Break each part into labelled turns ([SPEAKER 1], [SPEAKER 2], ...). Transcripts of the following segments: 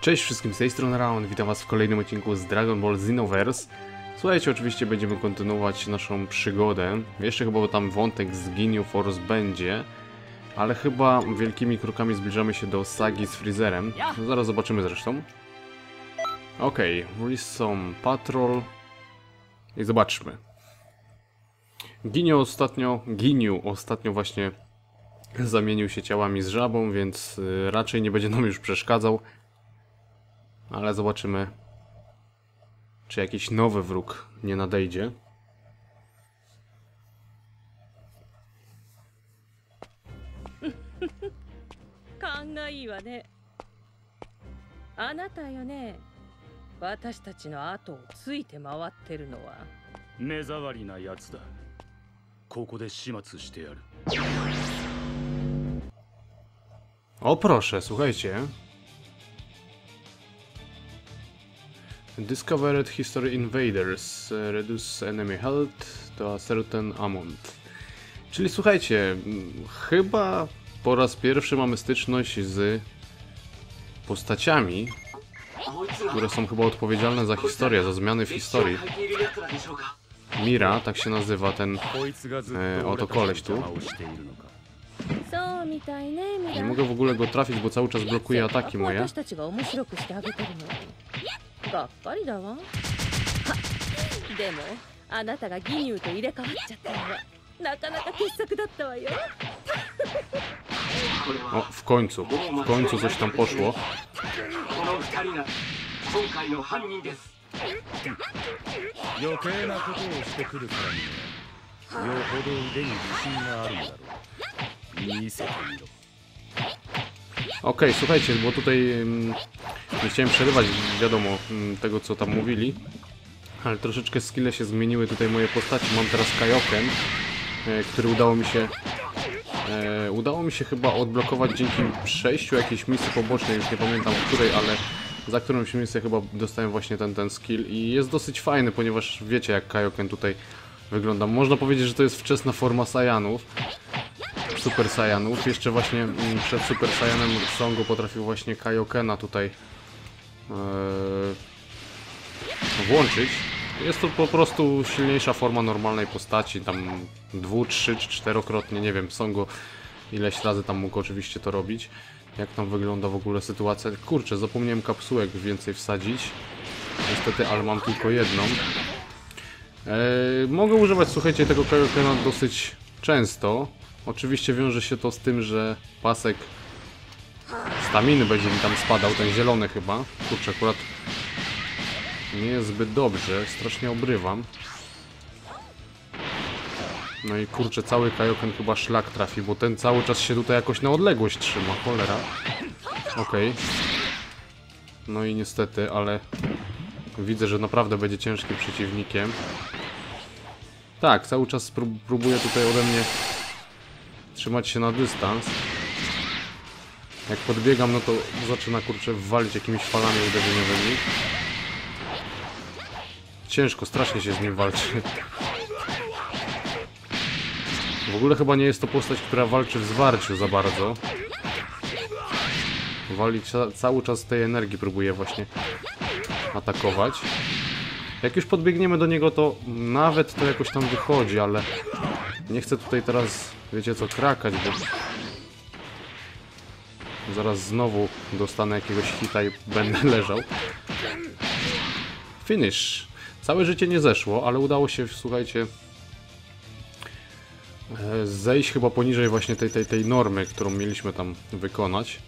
[SPEAKER 1] Cześć wszystkim, z tej strony Raon, witam was w kolejnym odcinku z Dragon Ball Xenoverse. Słuchajcie, oczywiście będziemy kontynuować naszą przygodę. Jeszcze chyba tam wątek z Ginyu Force będzie, ale chyba wielkimi krokami zbliżamy się do sagi z Freezerem. Zaraz zobaczymy zresztą. Okej, okay, są Patrol i zobaczmy. Ginyu ostatnio, Ginyu ostatnio właśnie zamienił się ciałami z żabą, więc y, raczej nie będzie nam już przeszkadzał. Ale zobaczymy, czy jakiś nowy wróg nie nadejdzie.
[SPEAKER 2] 勘がいいわねあなたよね私たちの後をついて回ってるのは
[SPEAKER 3] 目障りなやつだここで始末してやる
[SPEAKER 1] O proszę, słuchajcie. Discovered History Invaders. Reduce enemy health to a certain amount. Czyli słuchajcie, chyba po raz pierwszy mamy styczność z postaciami, które są chyba odpowiedzialne za historię, za zmiany w historii. Mira, tak się nazywa ten
[SPEAKER 2] e, oto koleś tu.
[SPEAKER 1] Nie mogę w ogóle go trafić, bo cały czas blokuje ataki moje.
[SPEAKER 2] がっかりだわ。は でもあなたがギニューと入れ替わっちゃったのはなかなか傑作だったわよ。
[SPEAKER 1] O, w końcu. W końcu coś tam poszło. Okej, okay, słuchajcie, bo tutaj mm, nie chciałem przerywać, wiadomo, tego co tam mówili, ale troszeczkę skille się zmieniły tutaj moje postaci. Mam teraz Kajoken, e, który udało mi się... E, udało mi się chyba odblokować dzięki przejściu jakiejś misji pobocznej, już nie pamiętam której, ale za którą się misję chyba dostałem właśnie ten, ten skill i jest dosyć fajny, ponieważ wiecie jak Kajoken tutaj wygląda. Można powiedzieć, że to jest wczesna forma Sajanów. Super Saiyanów. Jeszcze właśnie mm, przed Super Saiyanem Songo potrafił właśnie Kaiokena tutaj e, włączyć. Jest to po prostu silniejsza forma normalnej postaci, tam dwu, trzy czy czterokrotnie, nie wiem, Songo ileś razy tam mógł oczywiście to robić. Jak tam wygląda w ogóle sytuacja? Kurczę, zapomniałem kapsułek więcej wsadzić. Niestety, ale mam tylko jedną. E, mogę używać, słuchajcie, tego Kaiokena dosyć często. Oczywiście wiąże się to z tym, że pasek staminy będzie mi tam spadał, ten zielony chyba. Kurczę, akurat nie jest zbyt dobrze, strasznie obrywam. No i kurczę, cały Kaioken chyba szlak trafi, bo ten cały czas się tutaj jakoś na odległość trzyma, cholera. Okej. No i niestety, ale widzę, że naprawdę będzie ciężkim przeciwnikiem. Tak, cały czas prób próbuje tutaj ode mnie trzymać się na dystans. Jak podbiegam, no to zaczyna kurczę walić jakimiś falami uderzeniowymi. Ciężko, strasznie się z nim walczy. W ogóle chyba nie jest to postać, która walczy w zwarciu za bardzo. Wali ca cały czas tej energii próbuje właśnie atakować. Jak już podbiegniemy do niego, to nawet to jakoś tam wychodzi, ale nie chcę tutaj teraz, wiecie co, krakać, bo zaraz znowu dostanę jakiegoś hita i będę leżał. Finish. Całe życie nie zeszło, ale udało się, słuchajcie, e, zejść chyba poniżej właśnie tej, tej, tej normy, którą mieliśmy tam wykonać.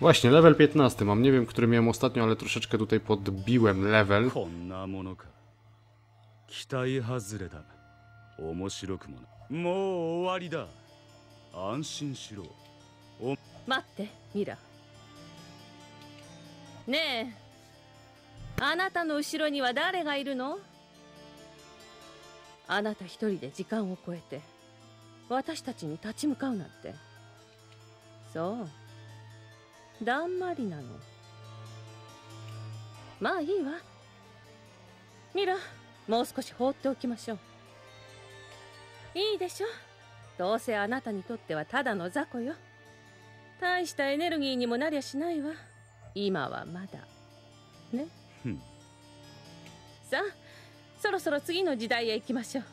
[SPEAKER 1] Właśnie, level 15 mam. Nie wiem, który miałem ostatnio, ale troszeczkę tutaj podbiłem level.
[SPEAKER 3] 期待外れだ。面白くもなもう終わりだ。安心しろ。
[SPEAKER 2] お待ってミラ。ねえあなたの後ろには誰がいるの？あなた一人で時間を超えて私たちに立ち向かうなんて。そう。だんまりなの。まあいいわ。ミラ。もう少し放っておきましょう。いいでしょ？どうせあなたにとってはただの雑魚よ。大したエネルギーにもなりゃしないわ。今はまだ。ね？さあそろそろ次の時代へ行きましょう。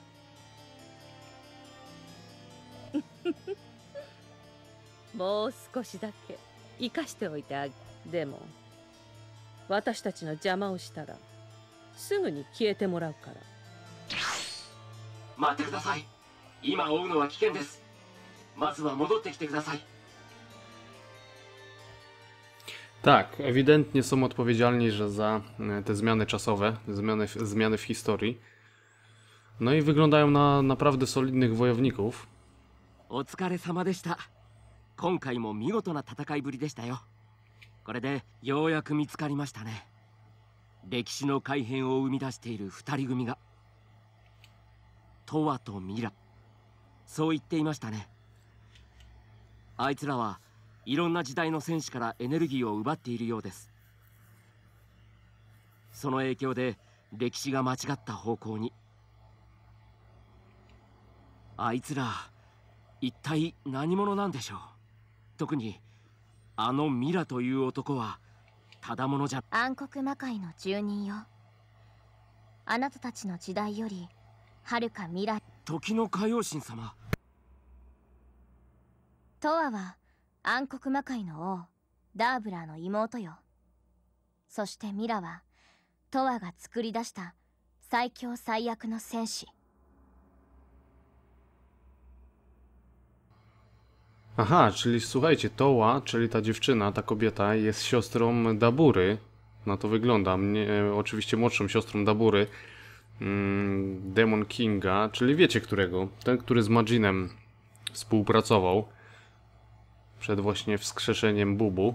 [SPEAKER 2] もう少しだけ生かしておいてあげでも私たちの邪魔をしたらすぐに消えてもらうから
[SPEAKER 4] 待ってください今追うのは危険ですまずは戻ってきてください
[SPEAKER 1] Tak, ewidentnie są odpowiedzialni, że za e, te zmiany czasowe, zmiany, zmiany w historii. No i wyglądają na naprawdę solidnych wojowników.
[SPEAKER 5] お疲れ様でした今回も見事な戦いぶりでしたよこれでようやく見つかりましたね歴史の改変を生み出している二人組がトワとミラそう言っていましたね。あいつらはいろんな時代の戦士からエネルギーを奪っているようです。その影響で歴史が間違った方向にあいつら一体何者なんでしょう？特にあのミラという男はただ者じゃ。
[SPEAKER 6] 暗黒魔界の住人よ。あなたたちの時代よりはるか未来。
[SPEAKER 5] 時の歌謡神様。
[SPEAKER 6] トワは暗黒魔界の王ダーブラーの妹よ。そしてミラはトワが作り出した最強最悪の戦士
[SPEAKER 1] Aha, czyli słuchajcie, Toła, czyli ta dziewczyna, ta kobieta jest siostrą Dabury. Na to wygląda. Mnie, e, oczywiście młodszą siostrą Dabury. Mm, Demon Kinga, czyli wiecie którego? Ten, który z Majinem współpracował przed właśnie wskrzeszeniem Bubu.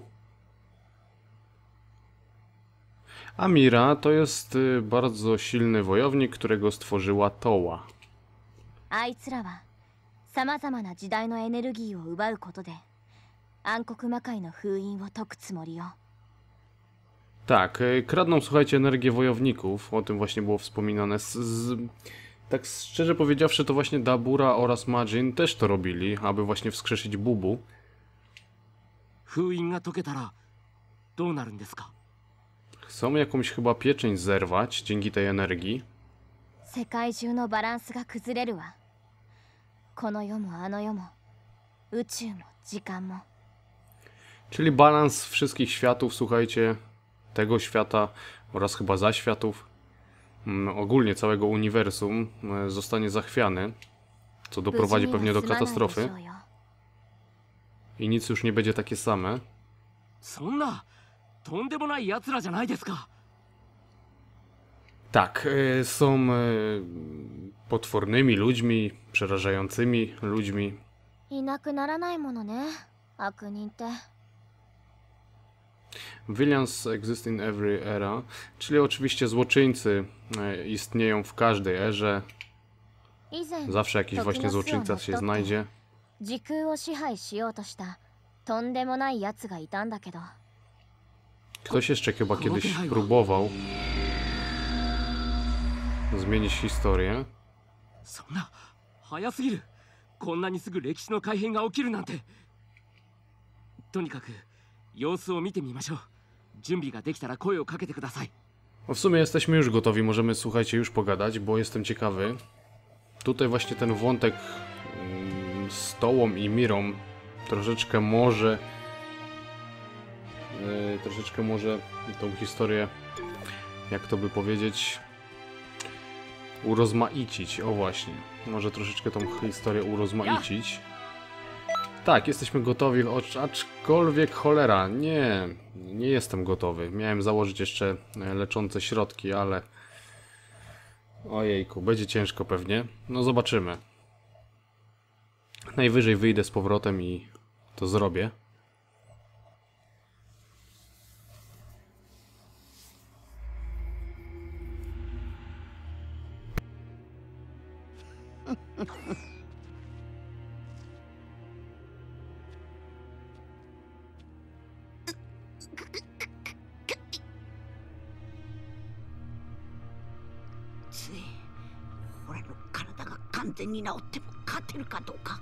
[SPEAKER 1] Amira to jest y, bardzo silny wojownik, którego stworzyła Toła.
[SPEAKER 6] あいつらは 様々な時代のエネルギーを奪うことで暗黒魔界の封印を解くつもりよ
[SPEAKER 1] Tak, e, kradną, słuchajcie, energię wojowników. O tym właśnie było wspominane. Z, z, tak szczerze powiedziawszy, to właśnie Dabura oraz Majin też to robili, aby właśnie wskrzeszyć Bubu.
[SPEAKER 5] 封印が解けたらどうなるんですか
[SPEAKER 1] Chcą jakąś chyba pieczęć zerwać dzięki tej energii.
[SPEAKER 6] 世界中のバランスが崩れるわ この世もあの世も宇宙も時間も
[SPEAKER 1] Czyli balans wszystkich światów, słuchajcie, tego świata oraz chyba zaświatów, mm, ogólnie całego uniwersum e, zostanie zachwiany, co
[SPEAKER 6] 無
[SPEAKER 1] doprowadzi
[SPEAKER 6] 事に
[SPEAKER 1] pewnie
[SPEAKER 6] は
[SPEAKER 1] do
[SPEAKER 6] 済まないでしょ
[SPEAKER 1] katastrofy
[SPEAKER 6] うよ
[SPEAKER 1] i nic już nie będzie takie same.
[SPEAKER 5] そんなとんでもない奴らじゃないですか
[SPEAKER 1] Tak, e, są e, potwornymi ludźmi, przerażającymi ludźmi.
[SPEAKER 6] いなくならないものね悪人って
[SPEAKER 1] Villains exist in every era, czyli oczywiście złoczyńcy e, istnieją w każdej erze.
[SPEAKER 6] 以前
[SPEAKER 1] Zawsze jakiś właśnie złoczyńca się znajdzie.
[SPEAKER 6] 時空を支配しようとしたとんでもない奴がいたんだけど
[SPEAKER 1] Ktoś jeszcze chyba kiedyś próbował zmienić historię.
[SPEAKER 5] そんな早すぎるこんなにすぐ歴史の改変が起きるなんてとにかく様子を見てみましょう準備ができたら声をかけてください
[SPEAKER 1] No w sumie jesteśmy już gotowi, możemy słuchajcie już pogadać, bo jestem ciekawy. Tutaj właśnie ten wątek mm, z Tołą i Mirą troszeczkę może yy, troszeczkę może tą historię jak to by powiedzieć urozmaicić, o właśnie może troszeczkę tą historię urozmaicić tak, jesteśmy gotowi, aczkolwiek cholera, nie, nie jestem gotowy. Miałem założyć jeszcze e, leczące środki, ale... Ojejku, będzie ciężko pewnie. No zobaczymy. Najwyżej wyjdę z powrotem i to zrobię.
[SPEAKER 7] つい俺の体が完全に治っても勝てるかどうか。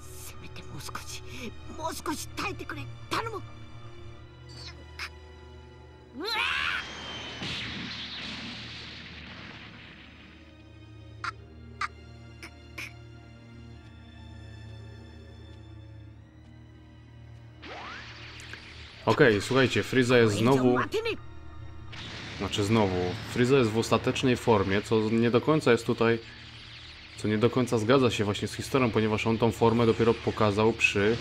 [SPEAKER 7] せめてもう少しもう少し耐えてくれ。頼む。
[SPEAKER 1] Okej, okay, słuchajcie, Friza jest znowu... Znaczy znowu, Friza jest w ostatecznej formie, co nie do końca jest tutaj... Co nie do końca zgadza się właśnie z historią, ponieważ on tą formę dopiero pokazał przy...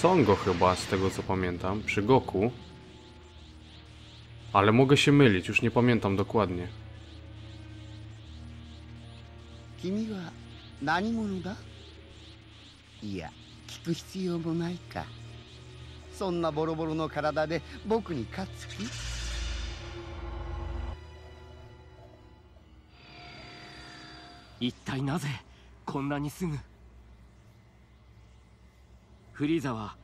[SPEAKER 1] Songo chyba, z tego co pamiętam, przy Goku. Ale mogę się mylić, już nie pamiętam dokładnie.
[SPEAKER 8] Kimi nani kiku. そんなボロボロの体で僕に勝つ気
[SPEAKER 5] 一体なぜこんなにすぐフリーザは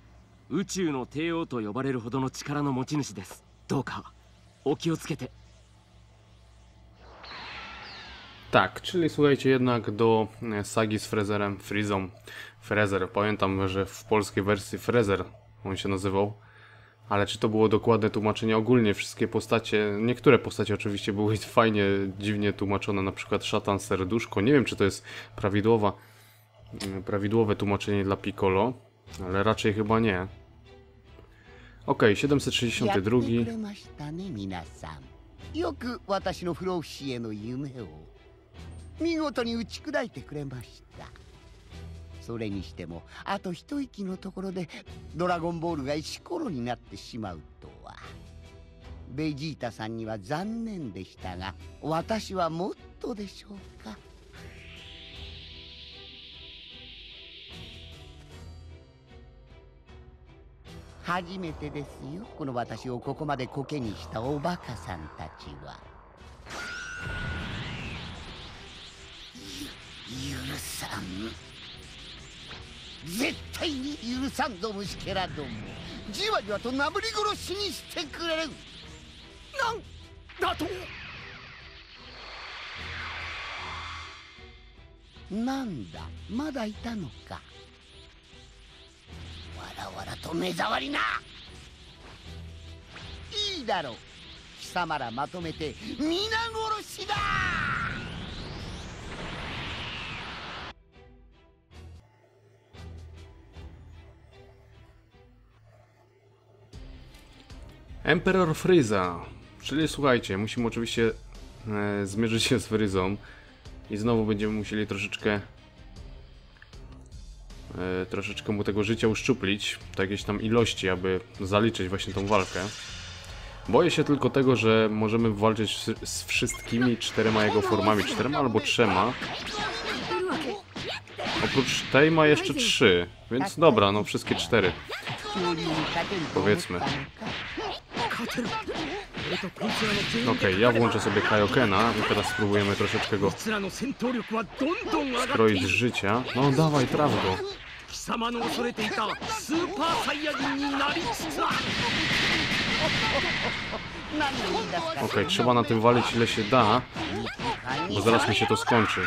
[SPEAKER 5] 宇宙の帝王と呼ばれるほどの力の持ち主ですどうかお気をつけて
[SPEAKER 1] Tak, czyli słuchajcie, jednak do e, sagi z Frezerem, Frizą, Frezer, pamiętam, że w polskiej wersji Frezer on się nazywał. Ale czy to było dokładne tłumaczenie? Ogólnie wszystkie postacie, niektóre postacie oczywiście były fajnie, dziwnie tłumaczone, na przykład szatan serduszko. Nie wiem, czy to jest prawidłowa, mm, prawidłowe tłumaczenie dla Piccolo, ale raczej chyba nie.
[SPEAKER 8] Ok,
[SPEAKER 1] 762.
[SPEAKER 8] それにしてもあと一息のところでドラゴンボールが石ころになってしまうとは。ベジータさんには残念でしたが私はもっとでしょうか。初めてですよこの私をここまでコケにしたおバカさんたちは。許さん。絶対に許さんぞ虫けらども。じわじわとなぶり殺しにしてくれる。なんだと。なんだまだいたのか。わらわらと目障りな。いいだろう。貴様らまとめて皆殺しだ。
[SPEAKER 1] Emperor Frieza. Czyli słuchajcie, musimy oczywiście e, zmierzyć się z Fryzą i znowu będziemy musieli troszeczkę e, troszeczkę mu tego życia uszczuplić, to jakieś tam ilości, aby zaliczyć właśnie tą walkę. Boję się tylko tego, że możemy walczyć z, z wszystkimi czterema jego formami, czterema albo trzema. Oprócz tej ma jeszcze trzy, więc dobra, no wszystkie cztery.
[SPEAKER 8] 恐
[SPEAKER 1] Okej, okay, ja włączę sobie Kaiokena i teraz spróbujemy troszeczkę go skroić z życia. No dawaj, traf go. Okej, okay, trzeba na tym walić ile się da, bo zaraz mi się to skończy.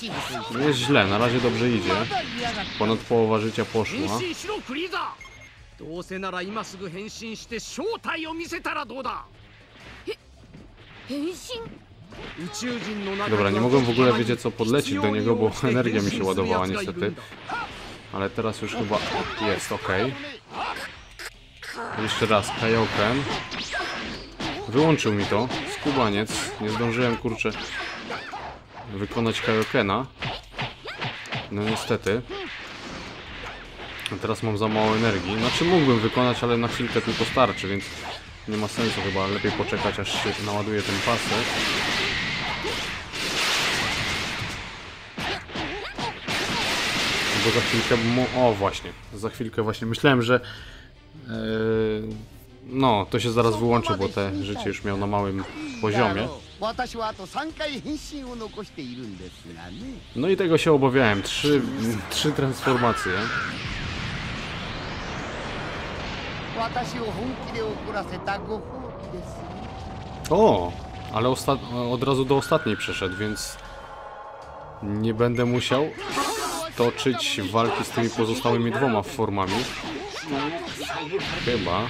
[SPEAKER 4] 皆さんを守りながらフリーザと戦ってください
[SPEAKER 8] お前まさかサイヤ人シブ君
[SPEAKER 1] Nie jest źle, na razie dobrze idzie.
[SPEAKER 8] まだ嫌がっ
[SPEAKER 1] Ponad połowa życia
[SPEAKER 3] 変
[SPEAKER 1] poszła.
[SPEAKER 3] 身しろフリーザどうせなら今すぐ変身して正体を見せたらどうだ
[SPEAKER 2] 変身
[SPEAKER 3] 宇宙人の中
[SPEAKER 1] Dobra, nie mogłem w ogóle wiedzieć co podlecieć do niego, bo energia mi się ładowała niestety. Ale teraz już chyba jest, ok. Jeszcze raz, Kaioken. Wyłączył mi to. Skubaniec. Nie zdążyłem, kurczę, wykonać Kaiokena. No niestety. A teraz mam za mało energii. Znaczy mógłbym wykonać, ale na chwilkę tylko starczy, więc nie ma sensu chyba. Lepiej poczekać, aż się naładuje ten pasek. Bo za chwilkę. O, właśnie. Za chwilkę właśnie myślałem, że... Yy, no, to się zaraz wyłączy, bo te życie już miał na małym poziomie.
[SPEAKER 8] 私はあと3回変身を残しているんですがね
[SPEAKER 1] No i tego się obawiałem. Trzy, trzy transformacje.
[SPEAKER 8] 私を本気で怒らせたご褒美ですよ
[SPEAKER 1] O! Ale osta od razu do ostatniej przeszedł, więc nie będę musiał toczyć walki z tymi pozostałymi dwoma formami. Chyba.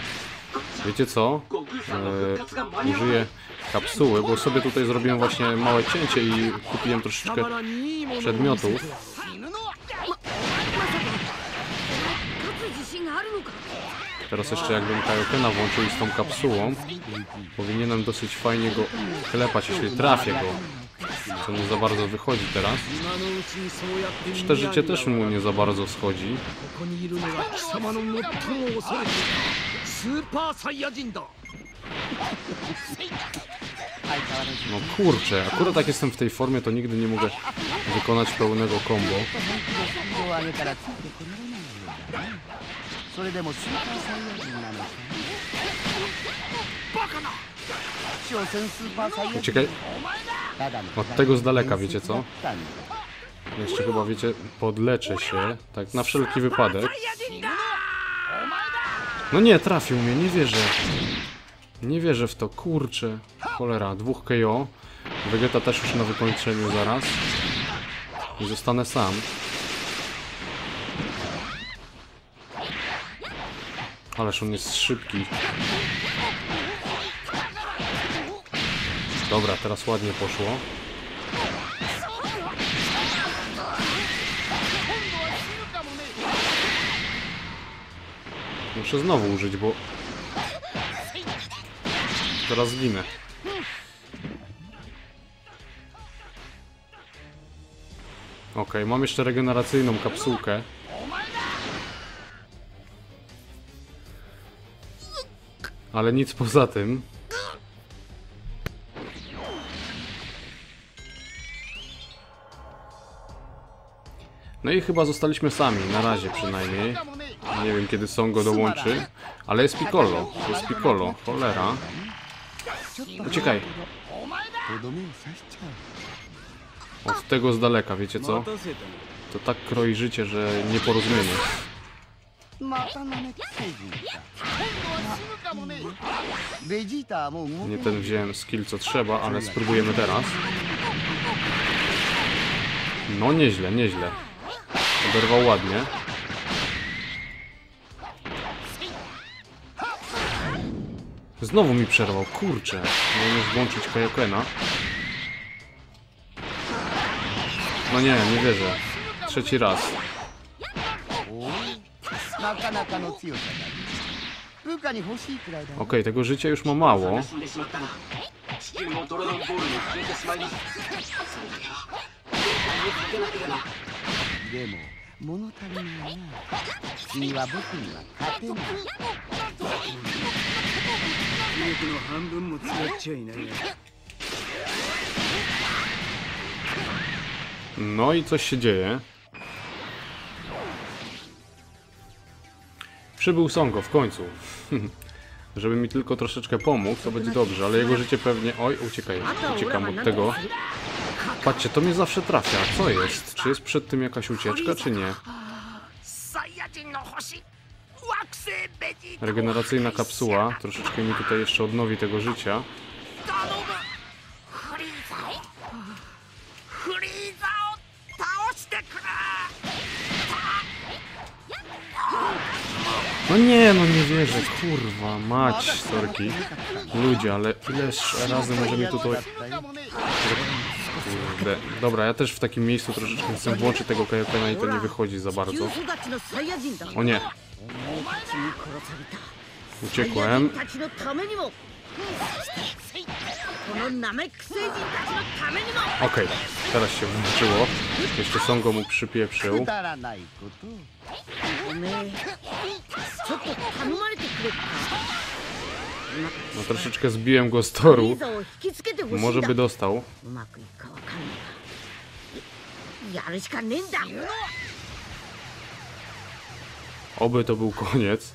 [SPEAKER 1] Wiecie co? Eee, użyję kapsuły, bo sobie tutaj zrobiłem właśnie małe cięcie i kupiłem troszeczkę przedmiotów. Teraz jeszcze jakbym Kaiokena włączył z tą kapsułą, powinienem dosyć fajnie go klepać, jeśli trafię go co nie za bardzo wychodzi teraz. Czte życie też mu nie za bardzo schodzi.
[SPEAKER 7] ここにいるのは貴様の最も恐れていたスーパーサイヤ人だ
[SPEAKER 1] No kurczę, akurat jak jestem w tej formie, to nigdy nie mogę wykonać pełnego combo.
[SPEAKER 8] 本気でスピードを上げたらついてこられないようだなそれでもスーパーサイヤ人なのかバカな所詮スーパーサイヤ人
[SPEAKER 1] Uciekaj.
[SPEAKER 8] ただの
[SPEAKER 1] Od tego z daleka, wiecie co?
[SPEAKER 8] だったんだ
[SPEAKER 1] Jeszcze chyba, wiecie, podleczę się, tak na wszelki wypadek. No nie, trafił mnie, nie wierzę. Nie wierzę w to, kurczę. Cholera, dwóch KO. Vegeta też już na wykończeniu zaraz. I zostanę sam. Ależ on jest szybki. Dobra, teraz ładnie poszło. Muszę znowu użyć, bo... Zaraz zginę. Okej, mam jeszcze regeneracyjną kapsułkę. Ale nic poza tym. No i chyba zostaliśmy sami, na razie przynajmniej. Nie wiem kiedy Songo dołączy, ale jest Piccolo, jest Piccolo, cholera. Uciekaj. Od tego z daleka, wiecie co? To tak kroi życie, że nieporozumienie. Nie ten wziąłem skill co trzeba, ale spróbujemy teraz. No nieźle, nieźle. Oberwał ładnie. Znowu mi przerwał, kurczę. Miałem już włączyć Kajokena. No nie, nie wierzę. Trzeci raz. Okej, okay, tego życia już ma mało.
[SPEAKER 4] 死んでしまったな地球もドラゴンボールも消えてしまいますその時は絶対にかけなければ
[SPEAKER 8] でも物足りないな君は僕には勝てない
[SPEAKER 7] 威力の半分も使っちゃいないが
[SPEAKER 1] No i coś się dzieje. Przybył Songo w końcu. Żeby mi tylko troszeczkę pomógł, to będzie dobrze, ale jego życie pewnie... Oj, uciekaj, uciekam od tego. Patrzcie, to mnie zawsze trafia. Co jest? Czy jest przed tym jakaś ucieczka, czy nie? Regeneracyjna kapsuła. Troszeczkę mi tutaj jeszcze odnowi tego życia. No nie, no nie wierzę, kurwa, mać, sorki. Ludzie, ale ileż razy może mi tutaj... Kurde. Dobra, ja też w takim miejscu troszeczkę chcę włączyć tego Kajokena i to nie wychodzi za bardzo. O nie. Uciekłem. Okej, okay, teraz się włączyło. Jeszcze Songo mu przypieprzył. No troszeczkę zbiłem go z toru. Może by dostał. Oby to był koniec.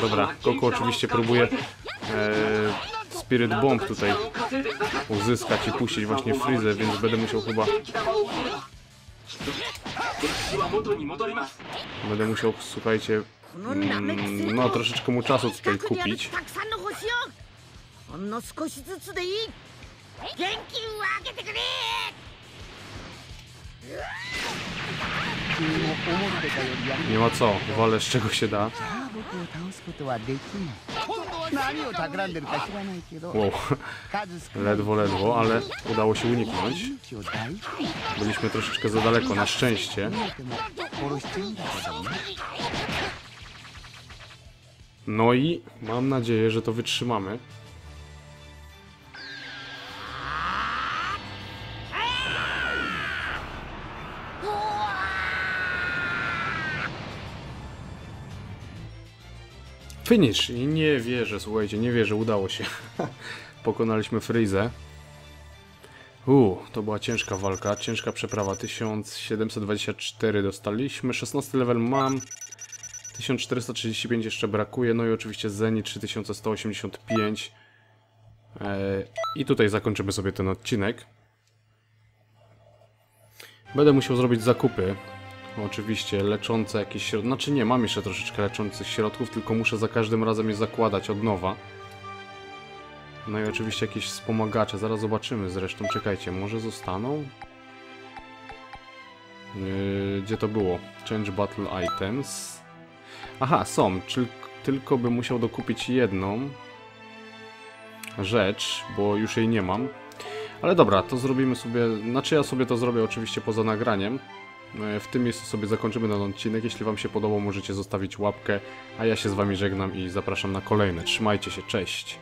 [SPEAKER 1] Dobra, Koko oczywiście próbuje e, Spirit Bomb tutaj uzyskać i puścić właśnie Freezę, więc będę musiał chyba... Będę musiał, słuchajcie, mm, no troszeczkę mu czasu tutaj kupić. Nie ma co, wolę z czego się da. Wow. Ledwo, ledwo, ale udało się uniknąć. Byliśmy troszeczkę za daleko, na szczęście. No i mam nadzieję, że to wytrzymamy. Finish! I nie wierzę, słuchajcie, nie wierzę, udało się. Pokonaliśmy Frizę. Uuu, to była ciężka walka, ciężka przeprawa. 1724 dostaliśmy, 16 level mam. 1435 jeszcze brakuje, no i oczywiście Zeni 3185. E, I tutaj zakończymy sobie ten odcinek. Będę musiał zrobić zakupy. Oczywiście leczące jakieś środki. Znaczy nie, mam jeszcze troszeczkę leczących środków, tylko muszę za każdym razem je zakładać od nowa. No i oczywiście jakieś wspomagacze. Zaraz zobaczymy zresztą. Czekajcie, może zostaną? Yy, gdzie to było? Change Battle Items. Aha, są. Czyl- tylko bym musiał dokupić jedną rzecz, bo już jej nie mam. Ale dobra, to zrobimy sobie. Znaczy, ja sobie to zrobię oczywiście poza nagraniem. E, W tym miejscu sobie zakończymy ten odcinek. Jeśli Wam się podobał, możecie zostawić łapkę. A ja się z Wami żegnam i zapraszam na kolejne. Trzymajcie się, cześć.